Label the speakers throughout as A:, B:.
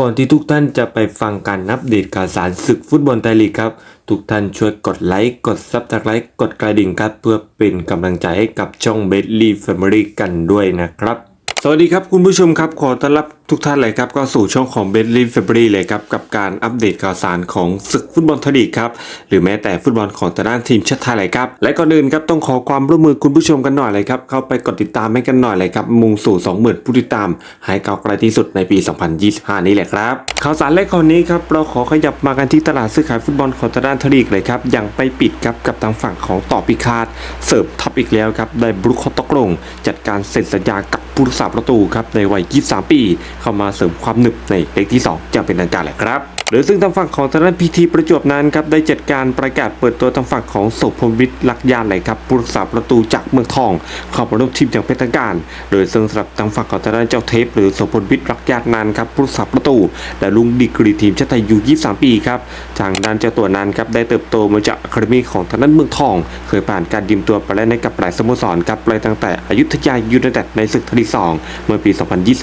A: ก่อนที่ทุกท่านจะไปฟังการอัปเดตข่าวสารศึกฟุตบอลไทยลีกครับ ทุกท่านช่วยกดไลค์ กดซับสไครต์กดกระดิ่งครับ เพื่อเป็นกำลังใจให้กับช่องเบลลี่แฟมิลี่กันด้วยนะครับ สวัสดีครับคุณผู้ชมครับ ขอต้อนรับ ทุกท่านเลยครับก็สู่ช่องของเบสลีแฟมิลี่เลยครับกับการอัปเดตข่าวสารของศึกฟุตบอลทยลีกครับหรือแม้แต่ฟุตบอลของทางด้านทีมชาติไทยเลยครับและก่อนอื่นครับต้องขอความร่วมมือคุณผู้ชมกันหน่อยเลยครับเข้าไปกดติดตามให้กันหน่อยเลยครับมุ่งสู่ 20,000 ผู้ติดตามให้เก่าไกลที่สุดในปี 2025 นี้แหละครับข่าวสารแรกคนนี้ครับเราขอขยับมากันที่ตลาดซื้อขายฟุตบอลของทางด้านทลีกเลยครับยังไปปิดครับกับทางฝั่งของต่อพิคาดเสิร์ฟทับอีกแล้วครับได้บรุคเขาตกลง จัดการเซ็นสัญญากับผู้รักษาประตูครับในวัย 23 ปีเข้ามาเสริมความหนึบในเลขที่ 2 จะเป็นทางการแหละครับ หรือซึ่งทางฝั่งของทางด้านพีทีประจวบนั้นครับได้จัดการประกาศเปิดตัวทางฝั่งของโสพลวิทย์ลักยานเลยครับผู้รักษาประตูจากเมืองทองเข้ามาร่วมทีมอย่างเป็นทางการ โดยซึ่งสำหรับทางฝั่งของทางด้านเจ้าเทปหรือโสพลวิทย์ลักยานนั้นครับผู้รักษาประตูและลุงดีกรีทีมชาติไทยอยู่23 ปีครับทางด้านเจ้าตัวนั้นครับได้เติบโตมาจากอะคาเดมีของทางด้านเมืองทอง เคยผ่านการยืมตัวไปเล่นในกับหลายสโมสรครับไปตั้งแต่อยุธยายูไนเต็ดในศึกทลีสองเมื่อปี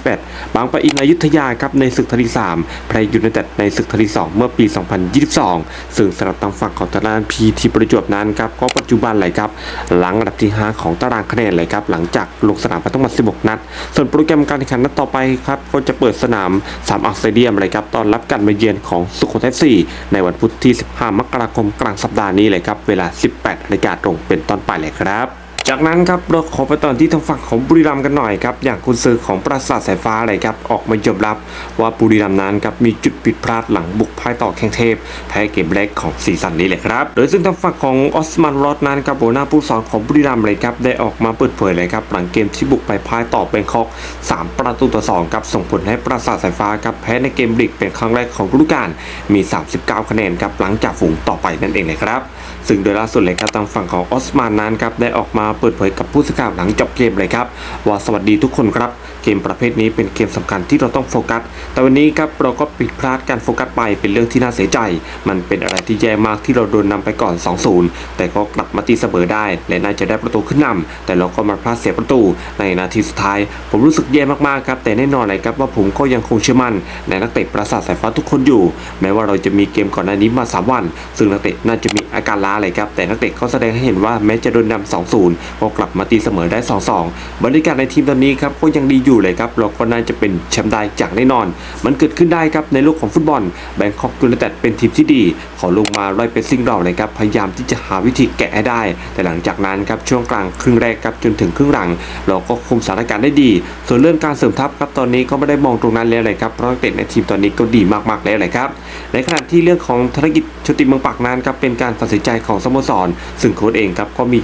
A: 2021 บางปะอินอยุธยาครับในศึกทลีสามไพรยูไนเต็ดในศึกทลีสองเมื่อปี 2022 ซึ่งสำหรับทางฝั่งของทางด้านพีทีประจวบนั้นครับก็ปัจจุบันเลยครับหลังอันดับที่ 5 ของตารางคะแนนเลยครับหลังจากลงสนามไปทั้งหมด 16 นัด ส่วนโปรแกรมการแข่งขันนัดต่อไปครับก็จะเปิดสนามสามอักสเตเดียมเลยครับตอนรับการมาเยือนของสุโขทัยซีในวันพุธที่ 15 มกราคมกลางสัปดาห์นี้เลยครับเวลา 18นาฬิกาตรงเป็นต้นไปเลยครับ จากนั้นครับเราขอไปตอนที่ทางฝั่งของบุรีรัมย์กันหน่อยครับอย่างคุณซื้อของปราสาทสายฟ้าเลยครับออกมายอมรับว่าบุรีรัมย์นั้นครับมีจุดผิดพลาดหลังบุกพ่ายต่อแข่งเทพแพ้เกมแรกของซีซั่นนี้เลยครับโดยซึ่งทางฝั่งของออสมันรอดนั้นครับหัวหน้าผู้สอนของบุรีรัมย์เลยครับได้ออกมาเปิดเผยเลยครับหลังเกมที่บุกไปพ่ายต่อเบงคอก 3 ประตูต่อ2ครับส่งผลให้ปราสาทสายฟ้าครับแพ้ในเกมลีกเป็นครั้งแรกของฤดูกาลมี 39 คะแนนครับหลังจากฝูงต่อไปนั่นเองเลยครับซึ่งโดยล่าสุดเลยครับทางฝั่งของออสมันนั้นครับได้ออกมาเปิดเผยกับผู้สื่อข่าวหลังจบเกมเลยครับ ว่าสวัสดีทุกคนครับ เกมประเภทนี้เป็นเกมสำคัญที่เราต้องโฟกัส แต่วันนี้ครับเราก็ผิดพลาดการโฟกัสไปเป็นเรื่องที่น่าเสียใจ มันเป็นอะไรที่แย่มากที่เราโดนนำไปก่อน 2-0 แต่ก็กลับมาตีเสมอได้ และน่าจะได้ประตูขึ้นนำแต่เราก็มาพลาดเสียประตู ในนาทีสุดท้าย ผมรู้สึกแย่มากๆครับแต่แน่นอนเลยครับว่าผมก็ยังคงเชื่อมั่นในนักเตะประสาทสายฟ้าทุกคนอยู่ แม้ว่าเราจะมีเกมก่อนหน้านี้มาสามวัน ซึ่งนักเตะน่าจะมีอาการล้าเลยครับแต่นักเตะก็แสดงให้เห็นว่าแม้จะโดนนำ2-0ก็กลับมาตีเสมอได้ 2-2 บรรยากาศในทีมตอนนี้ครับก็ยังดีอยู่เลยครับเราก็น่าจะเป็นแชมป์ได้จากแน่นอน มันเกิดขึ้นได้ครับในโลกของฟุตบอลแบงคอกยูไนเต็ดเป็นทีมที่ดี ขอลงมาไล่เป็นซิงเราเลยครับพยายามที่จะหาวิธีแกะให้ได้ แต่หลังจากนั้นครับช่วงกลางครึ่งแรกครับจนถึงครึ่งหลัง เราก็คุมสถานการณ์ได้ดี ส่วนเรื่องการเสริมทัพครับตอนนี้ก็ไม่ได้มองตรงนั้นแล้วเลยครับเพราะนักเตะในทีมตอนนี้ก็ดีมากๆแล้วเลยครับในขณะที่เรื่องของธนกิจชุติเมืองปากนั้นครับเป็นการตัดสินใจของสโมสร ซึ่งโค้ชเองครับก็มี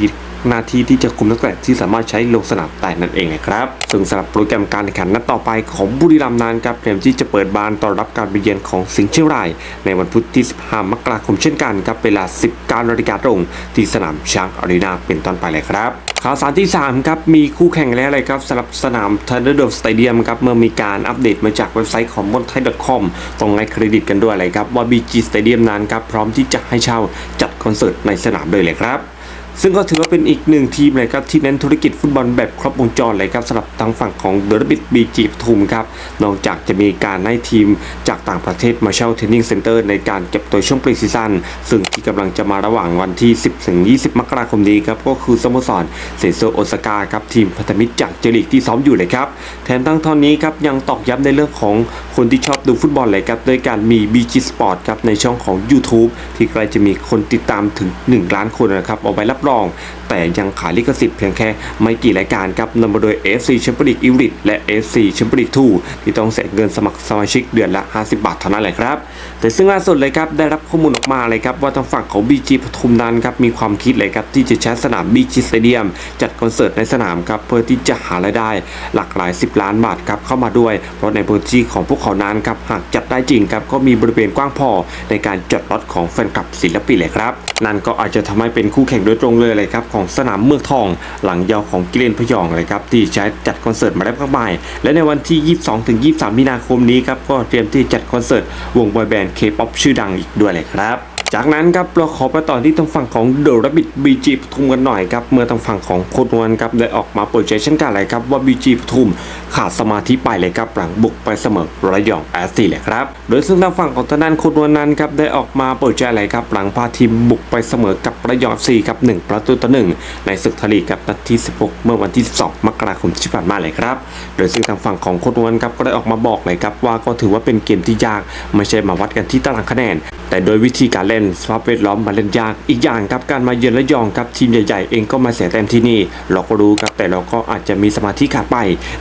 A: หน้าที่ที่จะคุมนักเตะที่สามารถใช้ลงสนามได้นั่นเองนะครับซึ่งสำหรับโปรแกรมการแข่งขันนัดต่อไปของบุรีรัมย์นั้นครับเตรียมที่จะเปิดบานต้อนรับการไปเยือนของสิงห์เชียงราย ในวันพุธที่ 15 มกราคมเช่นกันครับเวลา 19นาฬิกาตรงที่สนามช้างอารีนาเป็นต้นไปเลยครับข่าวสารที่ 3 ครับ มีคู่แข่งแล้วเลยครับสำหรับสนาม Thunderdome Stadium ครับ เมื่อมีการอัปเดตมาจากเว็บไซต์ของ m o n t h a i c o m ต้องให้เครดิตกันด้วยเลยครับ ว่า BG Stadium นั้นครับ พร้อมที่จะให้เช่าจัดคอนเสิร์ตในสนามเลยเลยครับ ซึ่งก็ถือว่าเป็นอีกหนึ่งทีมเลยครับที่เน้นธุรกิจฟุตบอลแบบครบวงจรเลยครับสำหรับทางฝั่งของเดอะบิทบีจีปทุมครับนอกจากจะมีการให้ทีมจากต่างประเทศมาเช่าเทรนนิ่งเซ็นเตอร์ในการเก็บตัวช่วงปรีซีซั่นซึ่งที่กำลังจะมาระหว่างวันที่ 10ถึง20 มกราคมนี้ครับก็คือสโมสรเซโซโอซาก้าครับทีมพันธมิตรจากเจลีกที่ซ้อมอยู่เลยครับแถมทั้งท่อนนี้ครับยังตอกย้ำในเรื่องของคนที่ชอบดูฟุตบอลเลยครับด้วยการมี BG Sport ครับในช่องของ YouTube ที่ใกล้จะมีคนติดตามถึง 1 ล้านคนนะครับเอาไว้รับรอง แต่ยังขายลิขสิทธิ์เพียงแค่ไม่กี่รายการครับนำมาโดย FC Champions League Elite และ FC Champions League 2ที่ต้องเสียเงินสมัครสมาชิกเดือนละ 50 บาทเท่านั้นแหละครับ แต่ซึ่งล่าสุดเลยครับได้รับข้อมูลออกมาเลยครับว่าทางฝั่งของ BG ปทุมนั้นครับมีความคิดเลยครับที่จะใช้สนาม BG Stadium จัดคอนเสิร์ตในสนามครับเพื่อที่จะหารายได้หลากหลาย 10 ล้านบาทครับเข้ามาด้วย เพราะในพื้นที่ของพวกเขานั้นครับหากจัดได้จริงครับก็มีบริเวณกว้างพอในการจัดรถของแฟนคลับศิลปินเลยครับนั่นก็อาจจะทำให้เป็นคู่แข่งโดยตรงเลยเลยครับของสนามเมืองทอง หลังยาวของกิเลนพยองเลยครับที่ใช้จัดคอนเสิร์ตมาได้มากมายและในวันที่ 22ถึง23 มีนาคมนี้ครับก็เตรียมที่จัดคอนเสิร์ตวงบอยแบนด์เคป๊อปชื่อดังอีกด้วยเลยครับ จากนั้นครับเราขอไปต่อที่ทางฝั่งของเดอะ b บิ t บีจีปทุมกันหน่อยครับเมื่อทางฝั่งของโคดนวลครับได้ออกมาเปิดใจเช่นกันเลยครับว่าบีจีปทุมขาดสมาธิไปเลยครับหลังบุกไปเสมอระยองแอสตีเลยครับโดยซึ่งทางฝั่งของทางด้านโคดนวลนั้นครับได้ออกมาเปิดใจเลยครับหลังพาทีมบุกไปเสมอกับระยองซีครับหนึ่งประตูต่อหนึ่งในศึกทลีกับนัดที่ 16 เมื่อวันที่ 12 มกราคมที่ผ่านมาเลยครับโดยซึ่งทางฝั่งของโคดนวลครับก็ได้ออกมาบอกเลยครับว่าก็ถือว่าเป็นเกมที่ยากไม่ใช่มาวัดกันที่ตารางคะแนน แต่โดยวิธีการเล่นสภาพแวดล้อมมาเล่นยาก อีกอย่างครับการมาเยือนระยองครับทีมใหญ่ๆ เองก็มาเสียแต้มที่นี่ เราก็รู้ครับแต่เราก็อาจจะมีสมาธิขาดไป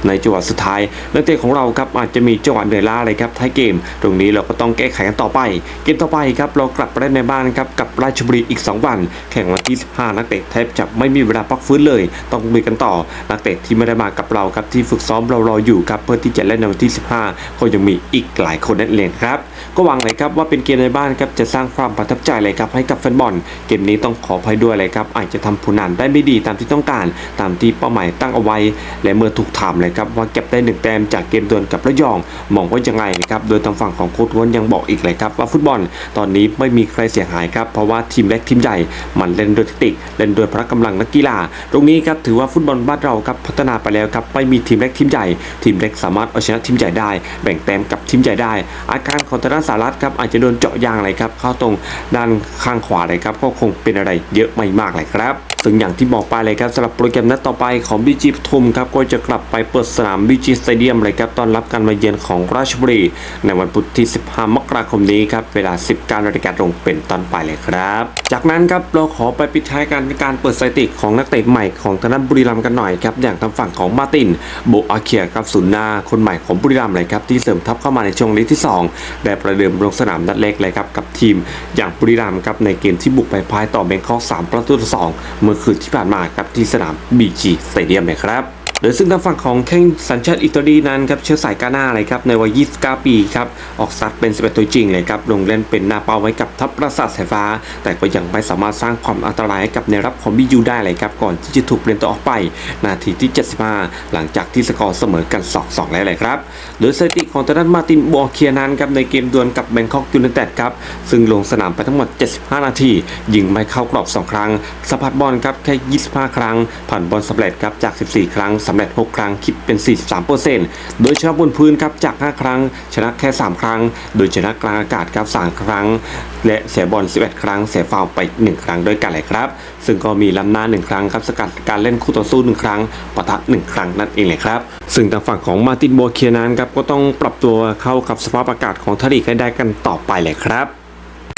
A: ในจังหวะสุดท้ายนักเตะของเราครับอาจจะมีจังหวะเหนื่อยล้าเลยครับท้ายเกม ตรงนี้เราก็ต้องแก้ไขกันต่อไป เกมต่อไปครับเรากลับไปเล่นในบ้านครับกับราชบุรีอีก 2 วัน แข่งวันที่ 15 นักเตะแทบจะไม่มีเวลาพักฟื้นเลย ต้องลุยกันต่อ นักเตะที่ไม่ได้มากับเราครับที่ฝึกซ้อมเรารออยู่ครับเพื่อที่จะเล่นในวันที่ 15 ก็ยังมีอีกหลายคนนั่นเองครับก็หวังเลยครับว่าเป็นเกมในบ้านครับจะสร้างความประทับใจเลยครับให้กับแฟนบอล เกมนี้ต้องขออภัยด้วยเลยครับอาจจะทำผลงานได้ไม่ดีตามที่ต้องการ ตามที่เป้าหมายตั้งเอาไว้ และเมื่อถูกถามเลยครับว่าเก็บได้หนึ่งแต้มจากเกมดวลกับระยองมองว่ายังไงนะครับโดยทางฝั่งของโค้ชวนยังบอกอีกเลยครับว่าฟุตบอล ตอนนี้ไม่มีใครเสียหายครับเพราะว่าทีมเล็กทีมใหญ่มันเล่นโดยแทคติกเล่นโดยพละกำลังนักกีฬา ตรงนี้ครับถือว่าฟุตบอลบ้านเราครับพัฒนาไปแล้วครับไม่มีทีมเล็กทีมใหญ่ทีมเล็กสามารถเอาชนะทีมใหญ่ได้ แบ่งแต้มกับทีมใหญ่ได้ อาการของทางด้านสารัฐครับอาจจะโดนเจาะยางเลยครับเข้าตรงด้านข้างขวาเลยครับก็คงเป็นอะไรเยอะไม่มากเลยครับ ซึ่งอย่างที่บอกไปเลยครับสำหรับโปรแกรมนัดต่อไปของบีจีปทุมครับก็จะกลับไปเปิดสนามบีจีสเตเดียมเลยครับต้อนรับการมาเยือนของราชบุรี ในวันพุธที่ 15 มกราคมนี้ครับเวลา 19นาฬิกาตรงเป็นต้นไปเลยครับ จากนั้นครับเราขอไปปิดท้ายกันการเปิดสถิติของนักเตะใหม่ของทางด้านบุรีรัมย์กันหน่อยครับอย่างทางฝั่งของมาตินโบอาเคียครับศูนย์หน้าคนใหม่ของบุรีรัมย์เลยครับที่เสริมทัพเข้ามาในช่วงลีกที่สองได้ประเดิมลงสนามนัดเล็กเลยครับกับทีมอย่างบุรีรัมย์ครับในเกมที่บุกไปพ่ายต่อแบงคอก3ประตูต่อสองเมื่อคืนที่ผ่านมาครับที่สนามบีจีสเตเดียมนะครับ โดยซึ่งทางฝั่งของแข้งสัญชาติอิตาลีนั้นครับเชื้อสายกาหน้าเลยครับในวัย 29 ปีครับออกสตาร์ทเป็น 11 ตัวจริงเลยครับลงเล่นเป็นหน้าเป้าไว้กับทัพประสาทสายฟ้า แต่ก็ยังไม่สามารถสร้างความอันตรายให้กับในรับของบิยูได้เลยครับก่อนที่จะถูกเปลี่ยนตัวออกไป นาทีที่ 75 หลังจากที่สกอร์เสมอกัน 2-2 แล้วเลยครับโดยสถิติของทางด้นมาตินบอเคียนั้นครับในเกมดวลกับแบงคอกยูไนเต็ดครับซึ่งลงสนามไปทั้งหมด 75 นาที ยิงไม่เข้ากรอบ 2 ครั้งสะพัดบอลครับแค่ 25 ครั้งผ่านบอลสำเร็จครับจาก 14 ครั้งสำเร็จ 6 ครั้งคิดเป็น 43%โดยชนะบนพื้นครับจาก 5 ครั้ง ชนะแค่ 3 ครั้ง โดยชนะกลางอากาศครับ3ครั้ง และเสียบอล 11 ครั้ง เสียฟาวไป 1 ครั้งด้วยกันเลยครับ ซึ่งก็มีล้ำหน้า 1 ครั้งครับสกัดการเล่นคู่ต่อสู้ 1 ครั้งปะทะ 1 ครั้งนั่นเองเลยครับ ซึ่งทางฝั่งของมาตินโบเคียนั้นครับก็ต้องปรับตัวเข้ากับสภาพอากาศของทะเลให้ได้กันต่อไปเลยครับ